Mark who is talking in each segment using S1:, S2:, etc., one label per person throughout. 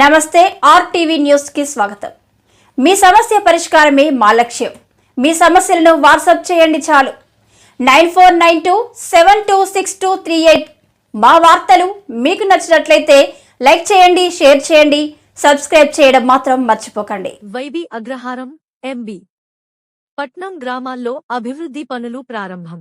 S1: నమస్తే ఆర్టీవీ న్యూస్కి స్వాగతం. మీ సమస్య పరిష్కారమే మా లక్ష్యం. మీ సమస్యలను వాట్సాప్ చేయండి చాలు. Nine four nine two seven two six two three eight మా వార్తలు మీకు నచ్చినట్లయితే లైక్ చేయండి షేర్ చేయండి సబ్స్క్రైబ్ చేయడం మాత్రం మర్చిపోకండి.
S2: వైబి అగ్రహారం ఎంబి పట్నం గ్రామాల్లో అభివృద్ధి పనులు ప్రారంభం.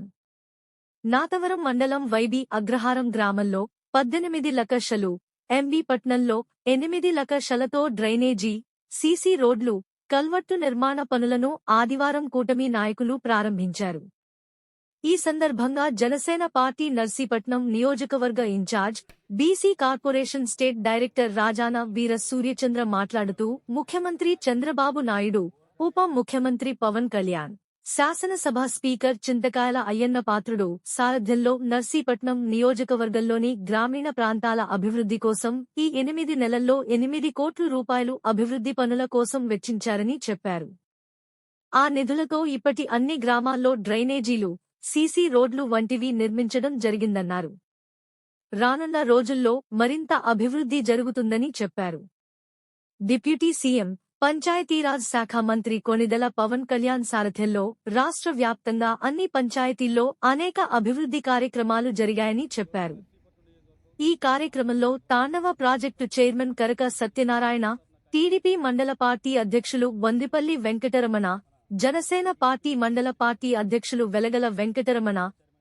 S2: నాతవరం మండలం వైబి అగ్రహారం గ్రామంలో పద్దెనిమిది లకషలు ఎంవి పట్నంలో ఎనిమిది లకషలతో డ్రైనేజీ సీసీ రోడ్లు కల్వట్టు నిర్మాణ పనులను ఆదివారం కూటమి నాయకులు ప్రారంభించారు. ఈ సందర్భంగా జనసేన పార్టీ నర్సీపట్నం నియోజకవర్గ in-charge BC corporation state director Rajana Veera Suryachandra మాట్లాడుతూ ముఖ్యమంత్రి చంద్రబాబు నాయుడు ఉప ముఖ్యమంత్రి పవన్ కళ్యాణ్ శాసనసభ స్పీకర్ చింతకాయల అయ్యన్న పాత్రుడు సారథ్యంలో నర్సీపట్నం నియోజకవర్గంలోని గ్రామీణ ప్రాంతాల అభివృద్ధి కోసం ఈ ఎనిమిది నెలల్లో ఎనిమిది కోట్ల రూపాయలు అభివృద్ధి పనుల కోసం వెచ్చించారని చెప్పారు. ఆ నిధులతో ఇప్పటి అన్ని గ్రామాల్లో డ్రైనేజీలు సీసీ రోడ్లు వంటివి నిర్మించడం జరిగిందన్నారు. రానున్న రోజుల్లో మరింత అభివృద్ధి జరుగుతుందని చెప్పారు. డిప్యూటీ సీఎం పంచాయతీరాజ్ శాఖ మంత్రి కొనిదెల పవన్ కళ్యాణ్ సారథ్యంలో రాష్ట్ర వ్యాప్తంగా అన్ని పంచాయతీల్లో అనేక అభివృద్ధి కార్యక్రమాలు జరిగాయని చెప్పారు. ఈ కార్యక్రమంలో Tandava project chairman Karaka Satyanarayana TDP మండల పార్టీ అధ్యక్షులు వందిపల్లి వెంకటరమణ జనసేన పార్టీ మండల పార్టీ అధ్యక్షులు వెలగల వెంకటరమణ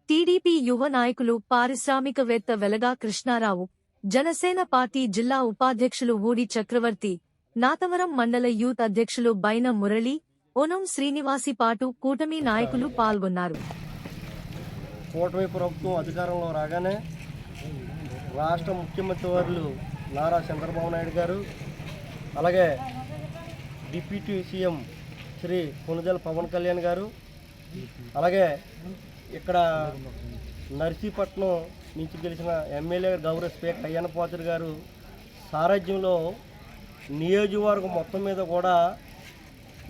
S2: టీడీపీ యువ నాయకులు పారిశ్రామికవేత్త వెలగా కృష్ణారావు జనసేన పార్టీ జిల్లా ఉపాధ్యక్షులు ఊడి చక్రవర్తి నాతవరం మండల యూత్ అధ్యక్షులు బైన మురళి ఓనం శ్రీనివాసి పాటు కూటమి నాయకులు పాల్గొన్నారు.
S3: కూటమి ప్రభుత్వం అధికారంలో రాగానే రాష్ట్ర ముఖ్యమంత్రి వారు నారా చంద్రబాబు నాయుడు గారు అలాగే డిప్యూటీ సీఎం శ్రీ కొనుదెల పవన్ కళ్యాణ్ గారు అలాగే ఇక్కడ నర్సీపట్నం నుంచి గెలిచిన ఎమ్మెల్యే గౌరవ స్పీకర్ అయ్యన్న పాత్ర గారు సారథ్యంలో నియోజకవర్గం మొత్తం మీద కూడా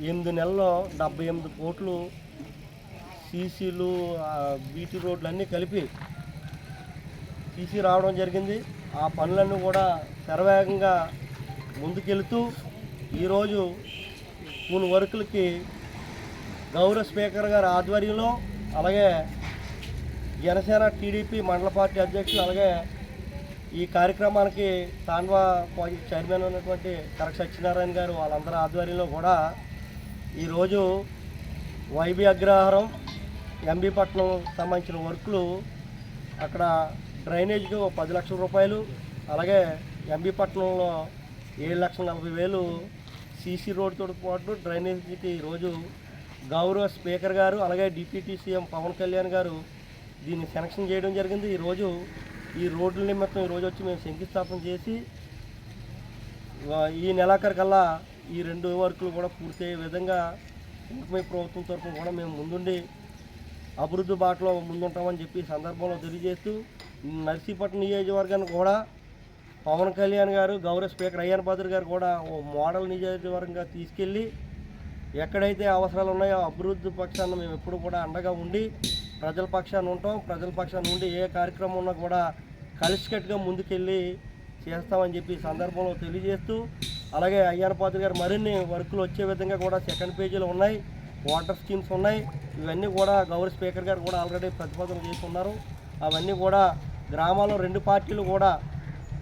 S3: ఎనిమిది నెలల్లో డెబ్బై ఎనిమిది కోట్లు సీసీలు బీటీ రోడ్లు అన్నీ కలిపి తీసి రావడం జరిగింది. ఆ పనులన్నీ కూడా శరవేగంగా ముందుకెళ్తూ ఈరోజు మూడు వర్కులకి గౌరవ స్పీకర్ గారి ఆధ్వర్యంలో అలాగే జనసేన టీడీపీ మండల పార్టీ అధ్యక్షులు అలాగే ఈ కార్యక్రమానికి తాండ్వా ప్రాజెక్ట్ చైర్మన్ ఉన్నటువంటి కరక్ సత్యనారాయణ గారు వాళ్ళందరి ఆధ్వర్యంలో కూడా ఈరోజు వైబీ అగ్రహారం ఎంబీ పట్నం సంబంధించిన వర్కులు అక్కడ డ్రైనేజ్కి ఒక పది లక్షల రూపాయలు అలాగే ఎంబీ పట్నంలో ఏడు లక్షల నలభై వేలు సీసీ రోడ్తో పాటు డ్రైనేజీకి ఈరోజు గౌరవ స్పీకర్ గారు అలాగే డిప్యూటీ సీఎం పవన్ కళ్యాణ్ గారు దీన్ని సెలక్షన్ చేయడం జరిగింది. ఈరోజు ఈ రోడ్ల నిమిత్తం ఈరోజు వచ్చి మేము శంకుస్థాపన చేసి ఈ ఈ నెలాఖరికల్లా ఈ రెండు వర్కులు కూడా పూర్తయ్యే విధంగా కూటమి ప్రభుత్వం తరఫున కూడా మేము ముందుండి అభివృద్ధి బాటలో ముందుంటామని చెప్పి సందర్భంలో తెలియజేస్తూ నర్సీపట్నం నియోజకవర్గానికి కూడా పవన్ కళ్యాణ్ గారు గౌరవ స్పీకర్ అయ్యన్ భద్ర గారు కూడా ఓ మోడల్ నియోజకవర్గంగా తీసుకెళ్ళి ఎక్కడైతే అవసరాలు ఉన్నాయో అభివృద్ధి పక్షాన్ని మేము ఎప్పుడు కూడా అండగా ఉండి ప్రజల పక్షాన ఉంటాం ప్రజల పక్షాన ఉండి ఏ కార్యక్రమం ఉన్నా కూడా కలిసికట్టుగా ముందుకెళ్ళి చేస్తామని చెప్పి సందర్భంలో తెలియజేస్తూ అలాగే అయ్యన్న పాత్ర గారు మరిన్ని వర్కులు వచ్చే విధంగా కూడా సెకండ్ పేజీలు ఉన్నాయి వాటర్ స్కీమ్స్ ఉన్నాయి ఇవన్నీ కూడా గౌరవ స్పీకర్ గారు కూడా ఆల్రెడీ ప్రతిపాదన చేస్తున్నారు. అవన్నీ కూడా గ్రామాల్లో రెండు పార్టీలు కూడా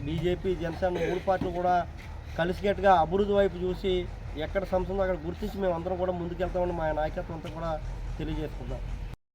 S3: బీజేపీ జనసేన మూడు పార్టీలు కూడా కలిసికట్టుగా అభివృద్ధి వైపు చూసి ఎక్కడ సంస్థ అక్కడ గుర్తించి మేము అందరం కూడా ముందుకెళ్తామని మా నాయకత్వం అంతా కూడా తెలియజేస్తున్నాం